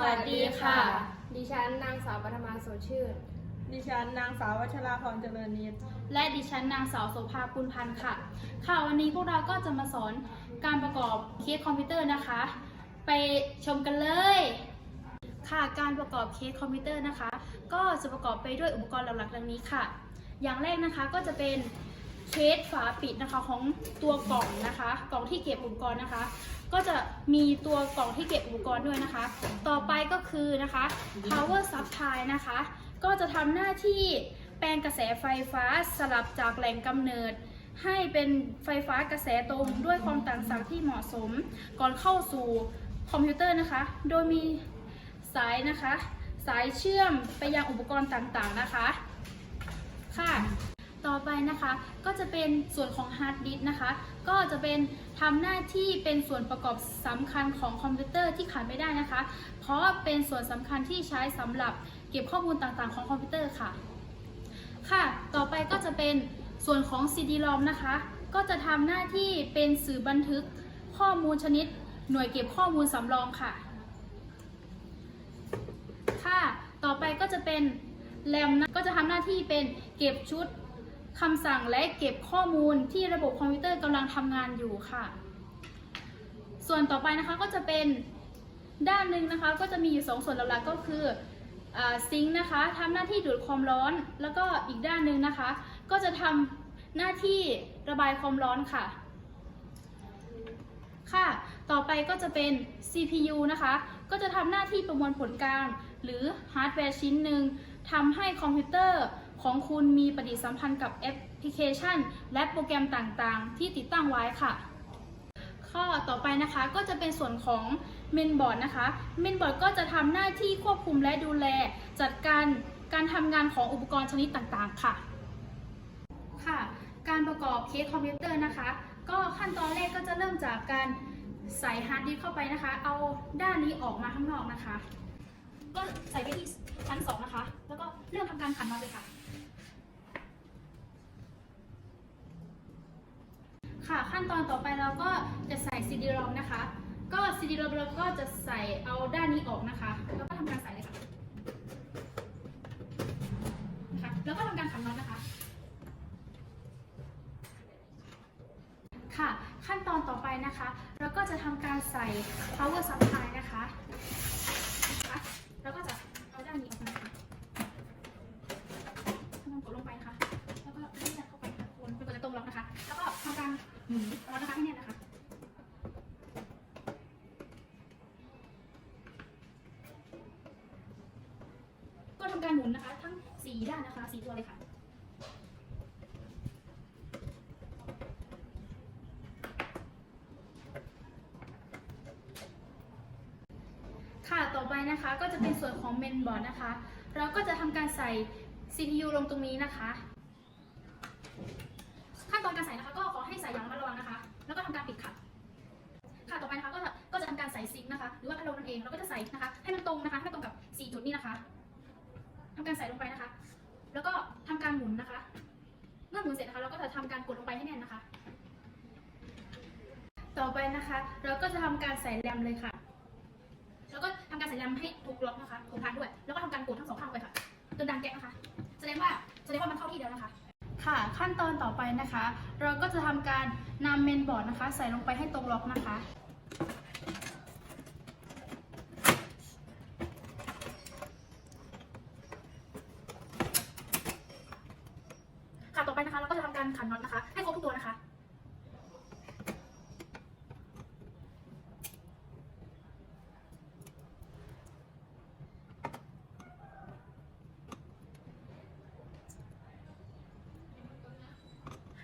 สวัสดีค่ะ ดิฉันนางสาวปัทมาโสชื่น ดิฉันนางสาววัชราพรเจริญนิตและดิฉันนางสาวโสภาปุณพันธ์ค่ะ ค่ะวันนี้พวกเราก็จะมาสอนการประกอบเคสคอมพิวเตอร์นะคะ ไปชมกันเลย ค่ะการประกอบเคสคอมพิวเตอร์นะคะ ก็จะประกอบไปด้วยอุปกรณ์หลักๆดังนี้ค่ะ อย่างแรกนะคะก็จะเป็น เคสฝาปิดนะคะของตัวกล่องนะคะ กล่องที่เก็บอุปกรณ์นะคะ ก็จะมีตัวกล่องที่เก็บอุปกรณ์ด้วยนะคะ ต่อไปก็คือนะคะ power supply นะคะ ก็จะทำหน้าที่แปลงกระแสไฟฟ้าสลับจากแหล่งกำเนิด ให้เป็นไฟฟ้ากระแสตรงด้วยความต่างศักย์ที่เหมาะสม ก่อนเข้าสู่คอมพิวเตอร์นะคะ โดยมีสายนะคะ สายเชื่อมไปยังอุปกรณ์ต่างๆนะคะ ค่ะ ต่อไปนะคะก็จะเป็นส่วนของฮาร์ดดิสก์นะคะ ก็จะเป็นทำหน้าที่เป็นส่วนประกอบสำคัญของคอมพิวเตอร์ที่ขาดไม่ได้นะคะ เพราะเป็นส่วนสำคัญที่ใช้สำหรับเก็บข้อมูลต่างๆ ของคอมพิวเตอร์ค่ะ ค่ะ ต่อไปก็จะเป็นส่วนของ CD-ROM นะคะ ก็จะทำหน้าที่เป็นสื่อบันทึกข้อมูลชนิด หน่วยเก็บข้อมูลสำรองค่ะ ค่ะ ต่อไปก็จะเป็นแรมนะก็จะทำหน้าที่เป็นเก็บชุด คำสั่งและเก็บข้อมูลที่ระบบคอมพิวเตอร์กำลังทำงานอยู่ค่ะ ส่วนต่อไปนะคะก็จะเป็นด้านหนึ่งนะคะก็จะมีอยู่สองส่วนหลักๆก็คือซิงค์นะคะทำหน้าที่ดูดความร้อน แล้วก็อีกด้านหนึ่งนะคะ ก็จะทำหน้าที่ระบายความร้อนค่ะ ค่ะ ต่อไปก็จะเป็น CPU นะคะ ก็จะทำหน้าที่ประมวลผลกลางหรือฮาร์ดแวร์ชิ้นหนึ่งทำให้คอมพิวเตอร์ ของคุณมีปฏิสัมพันธ์กับแอปพลิเคชัน และโปรแกรมต่างๆ ที่ติดตั้งไว้ค่ะ ข้อต่อไปนะคะก็จะเป็นส่วนของเมนบอร์ดนะคะเมนบอร์ดก็จะทำหน้าที่ควบคุมและดูแลจัดการการทำงานของอุปกรณ์ชนิดต่างๆ ค่ะ ค่ะ การประกอบเคสคอมพิวเตอร์นะคะ ก็ขั้นตอนแรกก็จะเริ่มจากการใส่ฮาร์ดดิสก์เข้าไปนะคะ เอาด้านนี้ออกมาข้างนอกนะคะ ก็ใส่ไปที่ชั้น2นะคะ แล้วก็เริ่มทำการขันน็อตเลยค่ะ ค่ะขั้นตอนต่อไปเราก็จะใส่ซีดีรอมนะคะ ก็ซีดีรอมเราก็จะใส่เอาด้านนี้ออกนะคะแล้วก็ทำการใส่เลยค่ะนะคะแล้วก็ทำการขันน็อตนะคะ ค่ะขั้นตอนต่อไปนะคะ เราก็จะทำการใส่ power supply นะคะำการหมุนนะคะ ทั้ง4ด้านนะคะ4ตัวเลยค่ะค่ะต่อไปนะคะก็จะเป็นส่วนของเมนบอร์ดนะคะ เราก็จะทำการใส่ CPU ลงตรงนี้นะคะขั้นตอนการใส่นะคะก็ขอให้ใส่อย่างระมัดระวังนะคะ แล้วก็ทำการปิดค่ะค่ะต่อไปนะคะก็จะก็จะทำการใส่ซิงค์นะคะ หรือว่าพัดลมนั่นเองเราก็จะใส่นะคะ ให้มันตรงนะคะให้มันตรงกับ 4 จุดนี้นะคะ ทำการใส่ลงไปนะคะ แล้วก็ทำการหมุนนะคะ เมื่อหมุนเสร็จนะคะเราก็จะทำการกดลงไปให้แน่นนะคะ ต่อไปนะคะ เราก็จะทำการใส่แรมเลยค่ะ แล้วก็ทำการใส่แรมให้ถูกล็อกนะคะถูกพันด้วย แล้วก็ทำการกดทั้งสองข้างไปค่ะจนดังแก๊กนะคะ แสดงว่าแสดงว่ามันเข้าที่แล้วนะคะค่ะขั้นตอนต่อไปนะคะ เราก็จะทำการนำเมนบอร์ดนะคะ ใส่ลงไปให้ตรงล็อกนะคะ ค่ะ ต่อ ไปนะคะเราก็จะทำการขันน็อตนะคะ ให้ครบทุกตัวนะคะ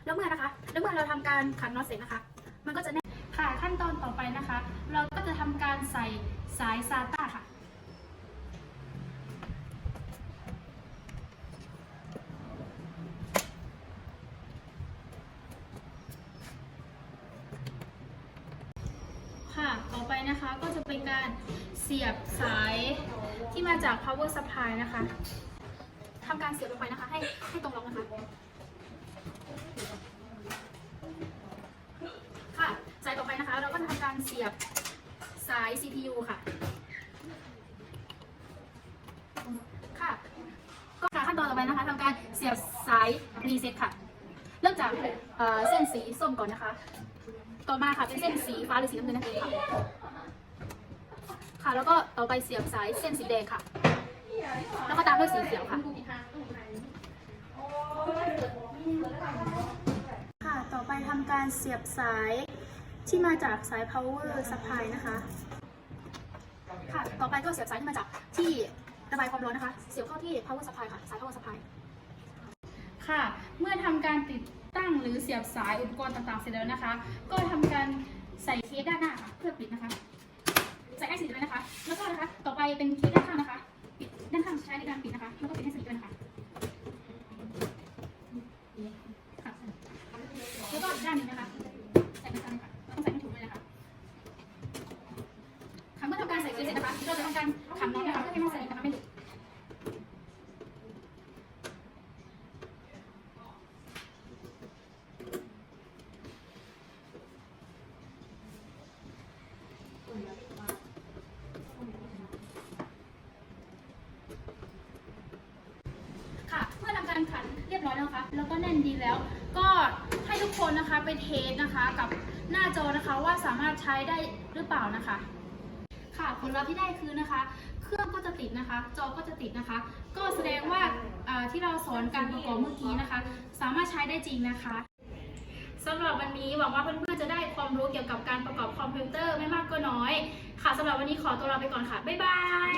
แล้วเมื่อนะคะ แล้วเมื่อเราทำการขันน็อตเสร็จนะคะ มันก็จะแน่นค่ะขั้นตอนต่อไปนะคะ เราก็จะทำการใส่สายซาต้าค่ะ ไปนะคะ ก็จะเป็นการเสียบสายที่มาจาก power supply นะคะทำการเสียบลงไปนะคะ ให้ให้ตรงล็อกนะคะค่ะสายต่อไปนะคะ เราก็จะทำการเสียบสาย CPU ค่ะค่ะก็ขั้นตอนต่อไปนะคะทำการเสียบสายรีเซ็ตค่ะ เริ่มจากเส้นสีส้มก่อนนะคะ ต่อมาค่ะเป็นเส้นสีฟ้าหรือสีน้ำเงินนั่นเองค่ะ ค่ะแล้วก็ต่อไปเสียบสายเส้นสีแดงค่ะ แล้วก็ตามด้วยสีเขียวค่ะ ค่ะต่อไปทำการเสียบสายที่มาจากสาย power supply นะคะ ค่ะต่อไปก็เสียบสายที่มาจากที่ระบายความร้อนนะคะ เสียบเข้าที่ power supply ค่ะ สาย power supply ค่ะ เมื่อทำการติด ตั้งหรือเสียบสายอุปกรณ์ต่างๆเสร็จแล้วนะคะ ก็ทำการใส่เคสด้านหน้าค่ะเพื่อปิดนะคะ ใส่ให้สนิทด้วยนะคะ แล้วก็นะคะ ต่อไปเป็นเคสด้านข้างนะคะ ปิดด้านข้างใช้ในการปิดนะคะ แล้วก็ปิดให้สนิทด้วยนะคะ ค่ะ แล้วก็อีกด้านหนึงนะคะ ใส่ไปทางนี้ค่ะเราต้องใส่ให้ถูกด้วยนะคะค่ะเมื่อทำการใส่เคสเสร็จนะคะ เราจะทำการขันน็อตนะคะเพื่อให้มันสนิทนะคะไม่หลุด ค่ะเมื่อทำการขันเรียบร้อยแล้วนะคะ แล้วก็แน่น ดีแล้ว ก็ให้ทุกคนนะคะไปเทสนะคะกับหน้าจอนะคะว่าสามารถใช้ได้หรือเปล่านะคะ ค่ะผลลัพธ์ที่ได้คือนะคะ เครื่องก็จะติดนะคะ จอก็จะติดนะคะ ก็แสดงว่าอ่าที่เราสอนการประกอบเมื่อกี้นะคะ สามารถใช้ได้จริงนะคะสำหรับวันนี้หวังว่าเพื่อนๆจะได้ความรู้เกี่ยวกับการประกอบคอมพิวเตอร์ไม่มากก็น้อย ค่ะสำหรับวันนี้ขอตัวลาไปก่อนค่ะ บ๊ายบาย